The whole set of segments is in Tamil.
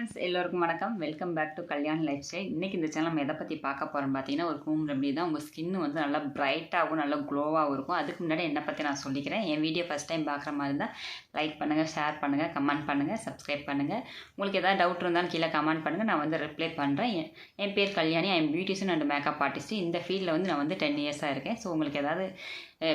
ஃப்ரெண்ட்ஸ் எல்லோருக்கும் வணக்கம். Welcome back to Kalyan lifestyle இன்றைக்கி இந்த சேனல் நம்ம எதை பற்றி பார்க்க போகிறோம் பார்த்தீங்கன்னா ஒரு ஹோம் ரெமடி தான். உங்கள் ஸ்கின் வந்து நல்லா பிரைட்டாகவும் நல்லா க்ளோவாகவும் இருக்கும். அதுக்கு முன்னாடி என்னை பற்றி நான் சொல்லிக்கிறேன். என் வீடியோ ஃபஸ்ட் டைம் பார்க்குற மாதிரி இருந்தால் லைக் பண்ணுங்கள் ஷேர் பண்ணுங்கள் கமெண்ட் பண்ணுங்கள் சப்ஸ்கிரைப் பண்ணுங்கள் உங்களுக்கு எதாவது டவுட் இருந்தாலும் கீழே கமெண்ட் பண்ணுங்கள் நான் வந்து ரிப்ளை பண்ணுறேன் என் என் பேர் கல்யாணி என் எம் பியூட்டிஷியன் அண்ட் மேக்கப் ஆர்டிஸ்ட் இந்த ஃபீல்டில் வந்து நான் வந்து டென் இயர்ஸாக இருக்கேன். ஸோ உங்களுக்கு ஏதாவது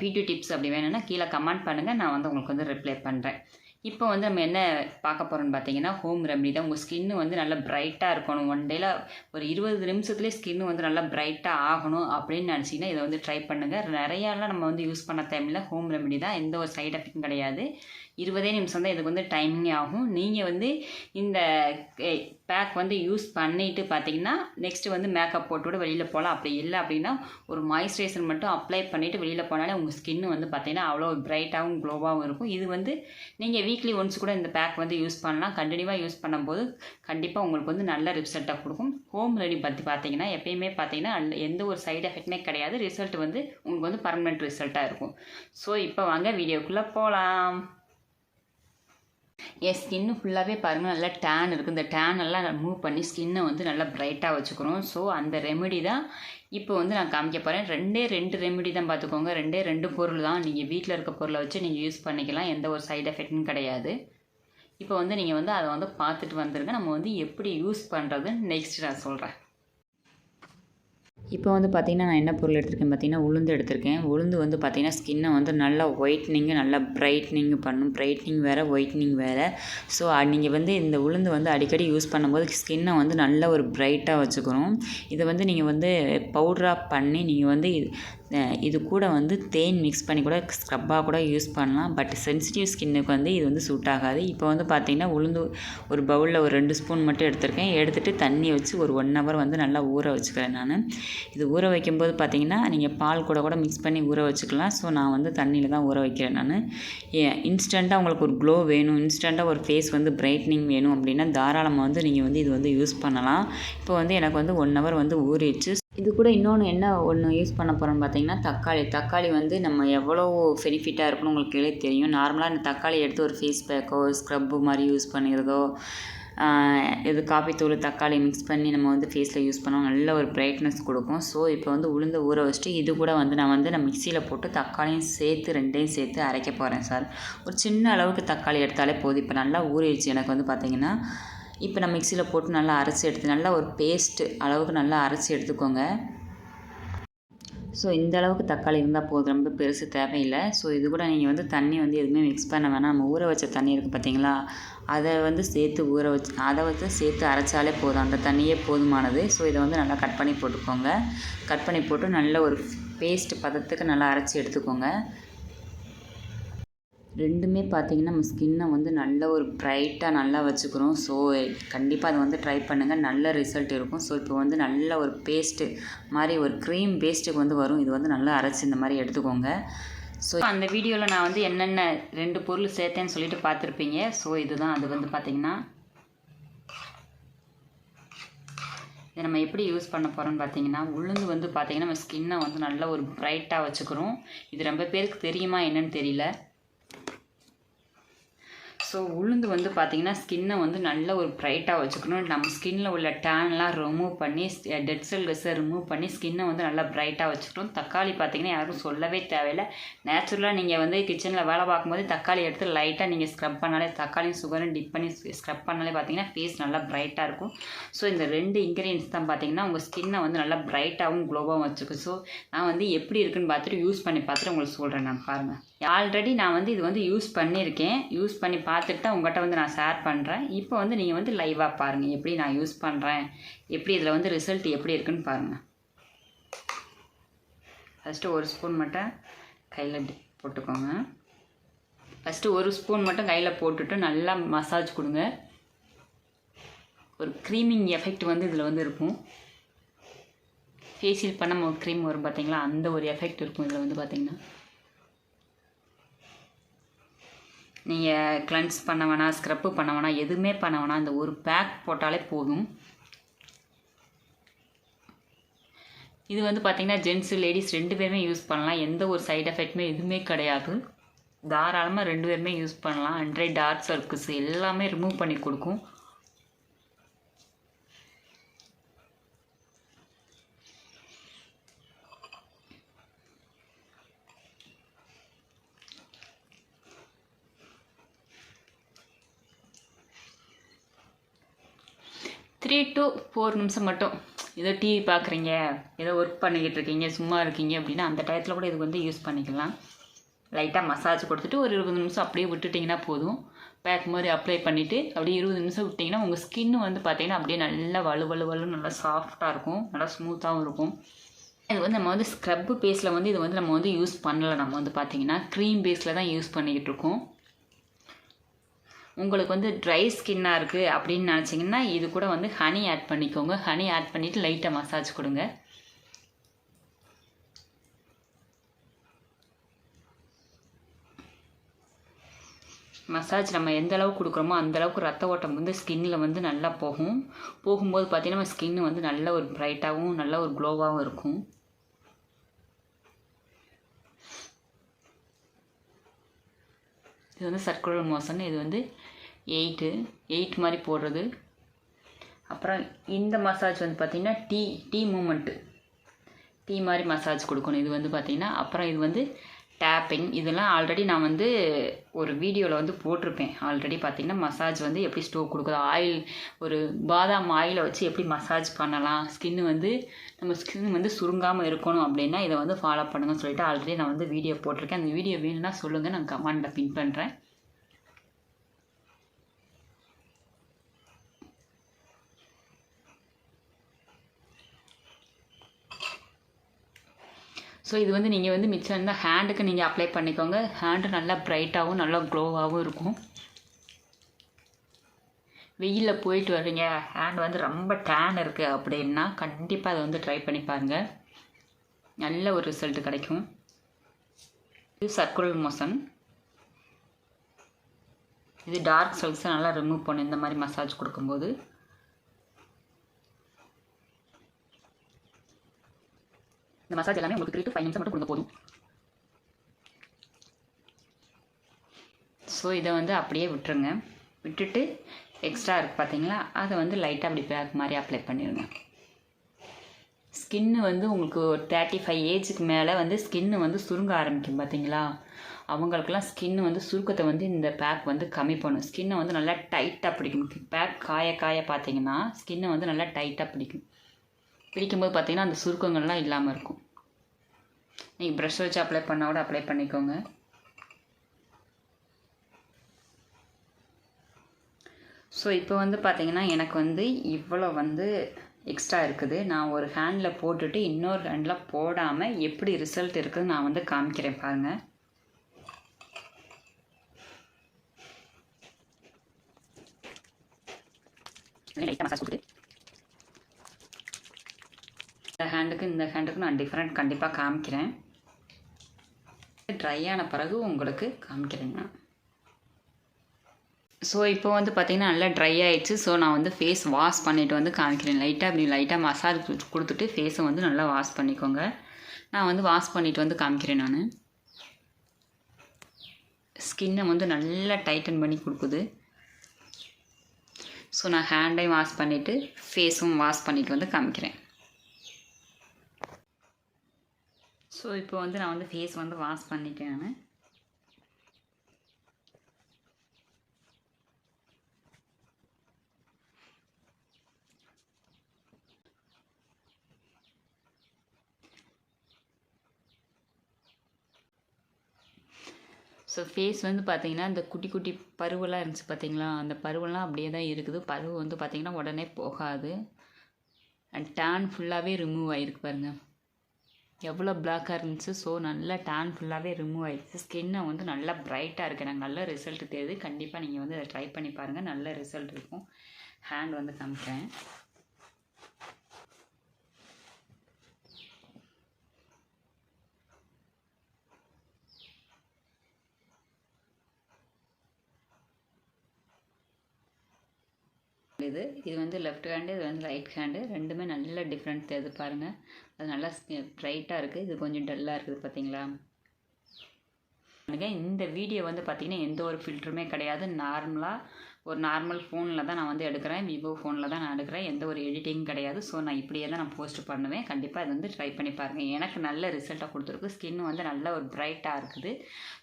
பியூட்டி டிப்ஸ் அப்படி வேணும்னா கீழே கமெண்ட் பண்ணுங்கள் நான் வந்து உங்களுக்கு வந்து ரிப்ளை பண்ணுறேன் இப்போ வந்து நம்ம என்ன பார்க்க போகிறோம்னு பார்த்தீங்கன்னா ஹோம் ரெமடி தான். உங்கள் ஸ்கின்னு வந்து நல்லா பிரைட்டாக இருக்கணும். ஒன் டேயில் ஒரு இருபது நிமிஷத்துலேயே ஸ்கின்னு வந்து நல்லா பிரைட்டாக ஆகணும் அப்படின்னு நினச்சிங்கன்னா இதை வந்து ட்ரை பண்ணுங்கள் நிறையாலாம் நம்ம வந்து யூஸ் பண்ண டைமில் ஹோம் ரெமடி தான். எந்த ஒரு சைட் எஃபெக்ட்டும் கிடையாது. இருபதே நிமிஷம் தான் இதுக்கு வந்து டைமிங் ஆகும். நீங்கள் வந்து இந்த பேக் வந்து யூஸ் பண்ணிவிட்டு பார்த்தீங்கன்னா நெக்ஸ்ட்டு வந்து மேக்கப் போட்டு வெளியில் போகலாம். அப்படி இல்லை அப்படின்னா ஒரு மாய்ஸ்சரைசர் மட்டும் அப்ளை பண்ணிவிட்டு வெளியில் போனாலே உங்கள் ஸ்கின்னு வந்து பார்த்தீங்கன்னா அவ்வளோ பிரைட்டாகவும் க்ளோவாகவும் இருக்கும். இது வந்து நீங்கள் வீக்லி ஒன்ஸ் கூட இந்த பேக் வந்து யூஸ் பண்ணலாம். கண்டினியூவாக யூஸ் பண்ணும்போது கண்டிப்பாக உங்களுக்கு வந்து நல்ல ரிசல்ட்டாக கொடுக்கும். ஹோம் ரெடி பற்றி பார்த்தீங்கன்னா எப்பயுமே பார்த்தீங்கன்னா எந்த ஒரு சைடு எஃபெக்ட்மே கிடையாது. ரிசல்ட் வந்து உங்களுக்கு வந்து பர்மனெண்ட் ரிசல்ட்டாக இருக்கும். ஸோ இப்போ வாங்க வீடியோக்குள்ளே போகலாம் என் ஸ்கின்னு ஃபுல்லாகவே பாருங்கள் நல்லா டேன் இருக்குது இந்த டேன் எல்லாம் மூவ் பண்ணி ஸ்கின்னை வந்து நல்லா பிரைட்டாக வச்சுக்கிறோம். ஸோ அந்த ரெமெடி தான் இப்போ வந்து நான் காமிக்க போகிறேன் ரெண்டே ரெண்டு ரெமெடி தான் பார்த்துக்கோங்க. ரெண்டே ரெண்டு பொருள் தான். நீங்கள் வீட்டில் இருக்க பொருளை வச்சு நீங்கள் யூஸ் பண்ணிக்கலாம். எந்த ஒரு சைடு எஃபெக்ட்டும் கிடையாது. இப்போ வந்து நீங்கள் வந்து அதை வந்து பார்த்துட்டு வந்துருங்க. நம்ம வந்து எப்படி யூஸ் பண்ணுறதுன்னு நெக்ஸ்ட் நான் சொல்கிறேன் இப்போ வந்து பார்த்திங்கன்னா நான் என்ன பொருள் எடுத்திருக்கேன் பார்த்தீங்கன்னா உளுந்து எடுத்திருக்கேன். உளுந்து வந்து பார்த்திங்கன்னா ஸ்கின்னை வந்து நல்லா ஒயிட்னிங்கு நல்லா பிரைட்னிங் பண்ணும். பிரைட்னிங் வேறு ஒயிட்னிங் வேறு. ஸோ நீங்கள் வந்து இந்த உளுந்து வந்து அடிக்கடி யூஸ் பண்ணும்போது ஸ்கின்னை வந்து நல்ல ஒரு பிரைட்டாக வச்சுக்கணும். இதை வந்து நீங்கள் வந்து பவுட்ராக பண்ணி நீங்கள் வந்து இது கூட வந்து தேன் மிக்ஸ் பண்ணி கூட ஸ்க்ரப்பாக கூட யூஸ் பண்ணலாம். பட் சென்சிட்டிவ் ஸ்கின்னுக்கு வந்து இது வந்து சூட் ஆகாது. இப்போ வந்து பார்த்திங்கன்னா உளுந்து ஒரு பவுலில் ஒரு ரெண்டு ஸ்பூன் மட்டும் எடுத்திருக்கேன். எடுத்துகிட்டு தண்ணி வச்சு ஒரு ஒன் ஹவர் வந்து நல்லா ஊற வச்சுக்கிறேன் நான். இது ஊற வைக்கும்போது பார்த்திங்கன்னா நீங்கள் பால் கூட கூட மிக்ஸ் பண்ணி ஊற வச்சுக்கலாம். ஸோ நான் வந்து தண்ணியில் தான் ஊற வைக்கிறேன் நான். இன்ஸ்டண்ட்டாக உங்களுக்கு ஒரு க்ளோ வேணும். இன்ஸ்டண்ட்டாக ஒரு ஃபேஸ் வந்து பிரைட்னிங் வேணும் அப்படின்னா தாராளமாக வந்து நீங்கள் வந்து இது வந்து யூஸ் பண்ணலாம். இப்போ வந்து எனக்கு வந்து ஒன் ஹவர் வந்து ஊறிடுச்சு. இது கூட இன்னொன்று என்ன ஒன்று யூஸ் பண்ண போகிறோன்னு பார்த்தீங்கன்னா தக்காளி. தக்காளி வந்து நம்ம எவ்வளோ பெனிஃபிட்டாக இருக்குன்னு உங்களுக்கு தெரியும். நார்மலாக இந்த தக்காளி எடுத்து ஒரு ஃபேஸ் பேக்கோ ஸ்க்ரப்பு மாதிரி யூஸ் பண்ணிக்கிறதோ இது காப்பித்தூள் தக்காளி மிக்ஸ் பண்ணி நம்ம வந்து ஃபேஸில் யூஸ் பண்ணோம். நல்ல ஒரு பிரைட்னஸ் கொடுக்கும். ஸோ இப்போ வந்து உளுந்து ஊற வச்சுட்டு இது கூட வந்து நான் வந்து நான் மிக்சியில் போட்டு தக்காளியும் சேர்த்து ரெண்டையும் சேர்த்து அரைக்க போகிறேன் சார் ஒரு சின்ன அளவுக்கு தக்காளி எடுத்தாலே போதும். இப்போ நல்லா ஊறிடுச்சு எனக்கு வந்து பார்த்திங்கன்னா இப்போ நான் மிக்சியில் போட்டு நல்லா அரைச்சி எடுத்து நல்லா ஒரு பேஸ்ட்டு அளவுக்கு நல்லா அரைச்சி எடுத்துக்கோங்க. ஸோ இந்த அளவுக்கு தக்காளி இருந்தால் போதும். ரொம்ப பெருசு தேவையில்லை. ஸோ இது கூட நீங்கள் வந்து தண்ணி வந்து எதுவுமே மிக்ஸ் பண்ண வேணாம். நம்ம ஊற வச்ச தண்ணி இருக்குது பார்த்தீங்களா அதை வந்து சேர்த்து ஊற வச்சு அதை வந்து சேர்த்து அரைச்சாலே போதும். அந்த தண்ணியே போதுமானது. ஸோ இதை வந்து நல்லா கட் பண்ணி போட்டுக்கோங்க. கட் பண்ணி போட்டு நல்ல ஒரு பேஸ்ட் பதத்துக்கு நல்லா அரைச்சி எடுத்துக்கோங்க. ரெண்டுமே பார்த்திங்கன்னா நம்ம ஸ்கின்னை வந்து நல்ல ஒரு ப்ரைட்டாக நல்லா வச்சுக்கிறோம். ஸோ கண்டிப்பாக அதை வந்து ட்ரை பண்ணுங்கள் நல்ல ரிசல்ட் இருக்கும். ஸோ இப்போ வந்து நல்ல ஒரு பேஸ்ட்டு மாதிரி ஒரு க்ரீம் பேஸ்ட்டுக்கு வந்து வரும். இது வந்து நல்லா அரைச்சி இந்த மாதிரி எடுத்துக்கோங்க. ஸோ அந்த வீடியோவில் நான் வந்து என்னென்ன ரெண்டு பொருள் சேர்த்தேன்னு சொல்லிட்டு பார்த்துருப்பீங்க. ஸோ இதுதான். அது வந்து பார்த்திங்கன்னா இதை நம்ம எப்படி யூஸ் பண்ண போகிறோம்னு பார்த்தீங்கன்னா உளுந்து வந்து பார்த்திங்கன்னா நம்ம ஸ்கின்னை வந்து நல்ல ஒரு ப்ரைட்டாக வச்சுக்கிறோம். இது ரொம்ப பேருக்கு தெரியுமா என்னன்னு தெரியல. ஸோ உளுந்து வந்து பார்த்திங்கன்னா ஸ்கின்னை வந்து நல்ல ஒரு ப்ரைட்டாக வச்சுக்கணும். நம்ம ஸ்கின்னில் உள்ள டேன்லாம் ரிமூவ் பண்ணி டெட் செல் கெஸ்ஸை ரிமூவ் பண்ணி ஸ்கின்னை வந்து நல்லா ப்ரைட்டாக வச்சுக்கணும். தக்காளி பார்த்திங்கன்னா யாருக்கும் சொல்லவே தேவையில்லை. நேச்சுரலாக நீங்கள் வந்து கிச்சனில் வேலை பார்க்கும்போது தக்காளி எடுத்து லைட்டாக நீங்கள் ஸ்க்ரப் பண்ணாலே தக்காளியும் சுகரும் டிப் பண்ணி ஸ்க்ரப் பண்ணாலே பார்த்தீங்கன்னா ஃபேஸ் நல்லா ப்ரைட்டாக இருக்கும். ஸோ இந்த ரெண்டு இன்க்ரீடியன்ஸ் தான் பார்த்தீங்கன்னா உங்கள் ஸ்கின்னை வந்து நல்லா ப்ரைட்டாகவும் க்ளோவாகவும் வச்சுக்கும். ஸோ நான் வந்து எப்படி இருக்குன்னு பார்த்துட்டு யூஸ் பண்ணி பார்த்துட்டு உங்களுக்கு சொல்கிறேன் நான் பாருங்கள் ஆல்ரெடி நான் வந்து இது வந்து யூஸ் பண்ணியிருக்கேன். யூஸ் பண்ணி பார்த்துட்டு தான் உங்கள்கிட்ட வந்து நான் ஷேர் பண்ணுறேன் இப்போ வந்து நீங்கள் வந்து லைவாக பாருங்கள் எப்படி நான் யூஸ் பண்ணுறேன் எப்படி இதில் வந்து ரிசல்ட் எப்படி இருக்குன்னு பாருங்கள் ஃபஸ்ட்டு ஒரு ஸ்பூன் மட்டும் கையில் போட்டுக்கோங்க. ஃபஸ்ட்டு ஒரு ஸ்பூன் மட்டும் கையில் போட்டுட்டு நல்லா மசாஜ் கொடுங்க. ஒரு க்ரீமிங் எஃபெக்ட் வந்து இதில் வந்து இருக்கும். ஃபேஷியல் பண்ண க்ரீம் வரும் பார்த்தீங்களா அந்த ஒரு எஃபெக்ட் இருக்கும் இதில் வந்து பார்த்திங்கன்னா நீங்கள் கிளன்ஸ் பண்ண வேணாம் ஸ்க்ரப்பு பண்ண வேணாம் எதுவுமே பண்ண வேணாம். இந்த ஒரு பேக் போட்டாலே போதும். இது வந்து பார்த்திங்கன்னா ஜென்ஸு லேடிஸ் ரெண்டு பேருமே யூஸ் பண்ணலாம். எந்த ஒரு சைட் எஃபெக்ட்டுமே எதுவுமே கிடையாது. தாராளமாக ரெண்டு பேருமே யூஸ் பண்ணலாம். அண்ட்ரை டார்க் சர்க்கிள்ஸ் எல்லாமே ரிமூவ் பண்ணி கொடுக்கும். த்ரீ டு ஃபோர் நிமிஷம் மட்டும். ஏதோ டிவி பார்க்குறீங்க ஏதோ ஒர்க் பண்ணிக்கிட்டு இருக்கீங்க சும்மா இருக்கீங்க அப்படின்னா அந்த டயத்தில் கூட இதுக்கு வந்து யூஸ் பண்ணிக்கலாம். லைட்டாக மசாஜ் கொடுத்துட்டு ஒரு இருபது நிமிஷம் அப்படியே விட்டுட்டிங்கன்னா போதும். பேக் மாதிரி அப்ளை பண்ணிவிட்டு அப்படியே இருபது நிமிஷம் விட்டிங்கன்னா உங்கள் ஸ்கின்னு வந்து பார்த்தீங்கன்னா அப்படியே நல்லா வலு வலு வலு நல்லா சாஃப்டாக இருக்கும். நல்லா ஸ்மூத்தாகவும் இருக்கும். இது வந்து நம்ம வந்து ஸ்க்ரப்பு பேஸில் வந்து இது வந்து நம்ம வந்து யூஸ் பண்ணலை. நம்ம வந்து பார்த்தீங்கன்னா க்ரீம் பேஸில் தான் யூஸ் பண்ணிக்கிட்டு இருக்கோம். உங்களுக்கு வந்து ட்ரை ஸ்கின்னாக இருக்குது அப்படின்னு நினச்சிங்கன்னா இது கூட வந்து ஹனி ஆட் பண்ணிக்கோங்க. ஹனி ஆட் பண்ணிவிட்டு லைட்டாக மசாஜ் கொடுங்க. மசாஜ் நம்ம எந்த அளவுக்கு கொடுக்குறோமோ அந்த அளவுக்கு ரத்த ஓட்டம் வந்து ஸ்கின்னில் வந்து நல்லா போகும். போகும்போது பார்த்திங்கன்னா நம்ம ஸ்கின் வந்து நல்ல ஒரு ப்ரைட்டாகவும் நல்ல ஒரு க்ளோவாகவும் இருக்கும். இது வந்து சர்க்குலர் மோஷன் இது வந்து எயிட்டு எயிட் மாதிரி போடுறது. அப்புறம் இந்த மசாஜ் வந்து பார்த்திங்கன்னா டீ டீ மூமெண்ட்டு டீ மாதிரி மசாஜ் கொடுக்கணும். இது வந்து பார்த்திங்கன்னா அப்புறம் இது வந்து டேப்பிங் இதெல்லாம் ஆல்ரெடி நான் வந்து ஒரு வீடியோவில் வந்து போட்டிருப்பேன். ஆல்ரெடி பார்த்திங்கன்னா மசாஜ் வந்து எப்படி ஸ்டோவ் கொடுக்குது? ஆயில் ஒரு பாதாம் ஆயிலை வச்சு எப்படி மசாஜ் பண்ணலாம்? ஸ்கின்னு வந்து நம்ம ஸ்கின் வந்து சுருங்காமல் இருக்கணும் அப்படின்னா இதை வந்து ஃபாலோ பண்ணுங்கன்னு சொல்லிட்டு ஆல்ரெடி நான் வந்து வீடியோ போட்டிருக்கேன். அந்த வீடியோ வேணும்னா சொல்லுங்கள் நான் கமெண்டில் பின் பண்ணுறேன் ஸோ இது வந்து நீங்கள் வந்து மிச்சம் இருந்தால் ஹேண்டுக்கு நீங்கள் அப்ளை பண்ணிக்கோங்க. ஹேண்டு நல்லா ப்ரைட்டாகவும் நல்லா க்ளோவாகவும் இருக்கும். வெயிலில் போயிட்டு வர்றீங்க. ஹேண்ட் வந்து ரொம்ப டேன் இருக்குது அப்படின்னா கண்டிப்பாக அதை வந்து ட்ரை பண்ணி பாருங்கள் நல்ல ஒரு ரிசல்ட் கிடைக்கும். இது சர்க்குலர் மோஷன் இது டார்க் செல்ஸை நல்லா ரிமூவ் பண்ணும் இந்த மாதிரி மசாஜ் கொடுக்கும்போது. இந்த மசாஜ் எல்லாமே உங்களுக்கு த்ரீ டு ஃபைவ் நிமிஷம் மட்டும் கொடுங்க போதும். ஸோ இதை வந்து அப்படியே விட்டுருங்க. விட்டுட்டு எக்ஸ்ட்ரா இருக்குது பார்த்தீங்களா? அதை வந்து லைட்டாக அப்படி பேக் மாதிரி அப்ளை பண்ணிடுங்க ஸ்கின்னு வந்து உங்களுக்கு ஒரு தேர்ட்டி ஃபைவ் ஏஜுக்கு மேலே வந்து ஸ்கின்னு வந்து சுருங்க ஆரம்பிக்கும் பார்த்தீங்களா? அவங்களுக்கெல்லாம் ஸ்கின்னு வந்து சுருக்கத்தை வந்து இந்த பேக் வந்து கம்மி பண்ணும். ஸ்கின்னை வந்து நல்லா டைட்டாக பிடிக்கும். பேக் காய காய பார்த்தீங்கன்னா ஸ்கின்னை வந்து நல்லா டைட்டாக பிடிக்கும். பிடிக்கும்போது பார்த்தீங்கன்னா அந்த சுருக்கங்கள்லாம் இல்லாமல் இருக்கும். நீங்கள் ப்ரஷ் வச்சு அப்ளை பண்ணால் கூட அப்ளை பண்ணிக்கோங்க. ஸோ இப்போ வந்து பார்த்தீங்கன்னா எனக்கு வந்து இவ்வளோ வந்து எக்ஸ்ட்ரா இருக்குது. நான் ஒரு ஹேண்டில் போட்டுட்டு இன்னொரு ஹேண்டில் போடாமல் எப்படி ரிசல்ட் இருக்குதுன்னு நான் வந்து காமிக்கிறேன் பாருங்கள் லைட்டாக மசாஜ் கொடுத்து இந்த ஹேண்டுக்கு இந்த ஹேண்டுக்கு நான் டிஃப்ரெண்ட் கண்டிப்பாக காமிக்கிறேன். ட்ரை ஆன பிறகு உங்களுக்கு காமிக்கிறேங்க. ஸோ இப்போ வந்து பார்த்திங்கன்னா நல்லா ட்ரை ஆயிடுச்சு. ஸோ நான் வந்து ஃபேஸ் வாஷ் பண்ணிவிட்டு வந்து காமிக்கிறேன். லைட்டாக அப்படி லைட்டாக மசாஜ் கொடுத்துட்டு ஃபேஸை வந்து நல்லா வாஷ் பண்ணிக்கோங்க. நான் வந்து வாஷ் பண்ணிவிட்டு வந்து காமிக்கிறேன் நான். ஸ்கின்னை வந்து நல்லா டைட்டன் பண்ணி கொடுக்குது. ஸோ நான் ஹேண்டையும் வாஷ் பண்ணிவிட்டு ஃபேஸும் வாஷ் பண்ணிவிட்டு வந்து காமிக்கிறேன். ஸோ இப்போ வந்து நான் வந்து ஃபேஸ் வந்து வாஷ் பண்ணிட்டேன் நான். ஸோ ஃபேஸ் வந்து பார்த்தீங்கன்னா இந்த குட்டி குட்டி பருவெல்லாம் இருந்துச்சு பார்த்தீங்களா அந்த பருவெல்லாம் அப்படியே தான் இருக்குது. பருவு வந்து பார்த்தீங்கன்னா உடனே போகாது. அண்ட் டேன் ஃபுல்லாகவே ரிமூவ் ஆகிருக்கு பாருங்கள் எவ்வளோ பிளாக்காக இருந்துச்சு. ஸோ நல்லா டேன் ஃபுல்லாகவே ரிமூவ் ஆகிடுச்சு ஸ்கின்னை வந்து நல்லா ப்ரைட்டாக இருக்குது எனக்கு நல்ல ரிசல்ட் தெரியுது. கண்டிப்பாக நீங்கள் வந்து அதை ட்ரை பண்ணி பாருங்கள் நல்ல ரிசல்ட் இருக்கும். ஹேண்ட் வந்து காமிக்கிறேன். இது. இது வந்து லெஃப்ட் ஹேண்டு இது வந்து ரைட் ஹேண்டு ரெண்டுமே நல்ல டிஃப்ரெண்ட் தெரியுது பாருங்கள் அது நல்லா ப்ரைட்டாக இருக்குது இது கொஞ்சம் டல்லாக இருக்குது பார்த்தீங்களா இந்த வீடியோ வந்து பார்த்திங்கன்னா எந்த ஒரு ஃபில்டருமே கிடையாது. நார்மலாக ஒரு நார்மல் ஃபோனில் தான் நான் வந்து எடுக்கிறேன். விவோ ஃபோனில் தான் நான் எடுக்கிறேன். எந்த ஒரு எடிட்டிங் கிடையாது. ஸோ நான் இப்படியே தான் நான் போஸ்ட் பண்ணுவேன். கண்டிப்பாக இது வந்து ட்ரை பண்ணி பாருங்கள் எனக்கு நல்ல ரிசல்ட்டாக கொடுத்துருக்கு. ஸ்கின் வந்து நல்ல ஒரு ப்ரைட்டாக இருக்குது.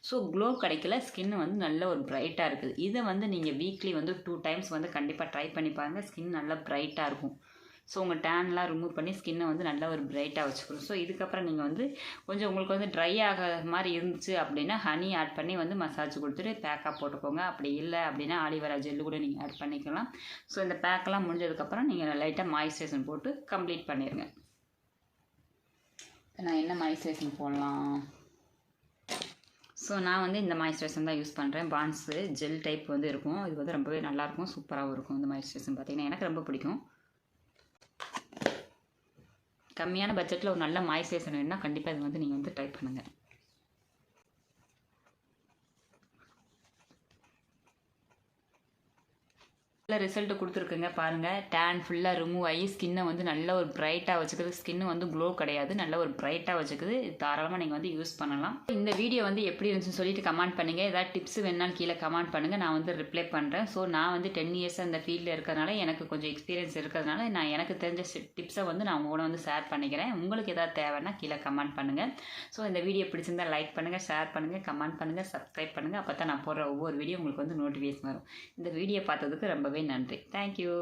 ஸோ க்ளோ கிடைக்கல. ஸ்கின் வந்து நல்ல ஒரு ப்ரைட்டாக இருக்குது. இதை வந்து நீங்கள் வீக்லி வந்து டூ டைம்ஸ் வந்து கண்டிப்பாக ட்ரை பண்ணி பாருங்கள் ஸ்கின் நல்லா ப்ரைட்டாக இருக்கும். ஸோ உங்கள் டேன்லாம் ரிமூவ் பண்ணி ஸ்கின்னை வந்து நல்லா ஒரு பிரைட்டாக வச்சுக்கணும். ஸோ இதுக்கப்புறம் நீங்கள் வந்து கொஞ்சம் உங்களுக்கு வந்து ட்ரை ஆக மாதிரி இருந்துச்சு அப்படின்னா ஹனி ஆட் பண்ணி வந்து மசாஜ் கொடுத்துட்டு பேக்காக போட்டுக்கோங்க. அப்படி இல்லை அப்படின்னா ஆலிவரா ஜெல்லு கூட நீங்கள் ஆட் பண்ணிக்கலாம். ஸோ இந்த பேக்கெல்லாம் முடிஞ்சதுக்கப்புறம் நீங்கள் லைட்டாக மாய்ஸ்சரைசன் போட்டு கம்ப்ளீட் பண்ணிடுங்க இப்போ நான் என்ன மாய்ஸ்சரைசன் போடலாம்? ஸோ நான் வந்து இந்த மாய்ஸ்சரைசன் தான் யூஸ் பண்ணுறேன் பான்ஸு ஜெல் டைப் வந்து இருக்கும். இது வந்து ரொம்பவே நல்லாயிருக்கும் சூப்பராகவும் இருக்கும் இந்த மாய்ஸ்சரைசன் பார்த்திங்கன்னா. எனக்கு ரொம்ப பிடிக்கும். கம்மியான பட்ஜெட்டில் ஒரு நல்ல மாய்ஸ்சரைசர் வேணும்னா கண்டிப்பாக இது வந்து நீங்கள் வந்து ட்ரை பண்ணுங்கள் ரிசல்ட்டு கொடுத்துருக்குங்க பாருங்கள் டேன் ஃபுல்லாக ரிமூவ் ஆகி ஸ்கின்னை வந்து நல்ல ஒரு பிரைட்டாக வச்சுக்குது. ஸ்கின்னு வந்து க்ளோ கிடையாது. நல்ல ஒரு பிரைட்டாக வச்சுக்குது. தாராளமாக நீங்கள் வந்து யூஸ் பண்ணலாம். இந்த வீடியோ வந்து எப்படி இருந்துச்சுன்னு சொல்லிட்டு கமெண்ட் பண்ணுங்கள் ஏதாவது டிப்ஸ் வேணாலும் கீழே கமெண்ட் பண்ணுங்கள் நான் வந்து ரிப்ளை பண்ணுறேன் ஸோ நான் வந்து டென் இயர்ஸ் அந்த ஃபீல்டில் இருக்கிறதுனால எனக்கு கொஞ்சம் எக்ஸ்பீரியன்ஸ் இருக்கிறதுனால நான் எனக்கு தெரிஞ்ச டிப்ஸை வந்து நான் உங்களோட வந்து ஷேர் பண்ணிக்கிறேன். உங்களுக்கு ஏதாவது தேவைன்னா கீழே கமெண்ட் பண்ணுங்கள் ஸோ இந்த வீடியோ பிடிச்சிருந்தா லைக் பண்ணுங்கள் ஷேர் பண்ணுங்கள் கமெண்ட் பண்ணுங்கள் சப்ஸ்கிரைப் பண்ணுங்கள் அப்போ தான் நான் போடுற ஒவ்வொரு வீடியோ உங்களுக்கு வந்து நோட்டிஃபிகேஷன் வரும். இந்த வீடியோ பார்த்ததுக்கு ரொம்பவே நன்றி. தேங்க்யூ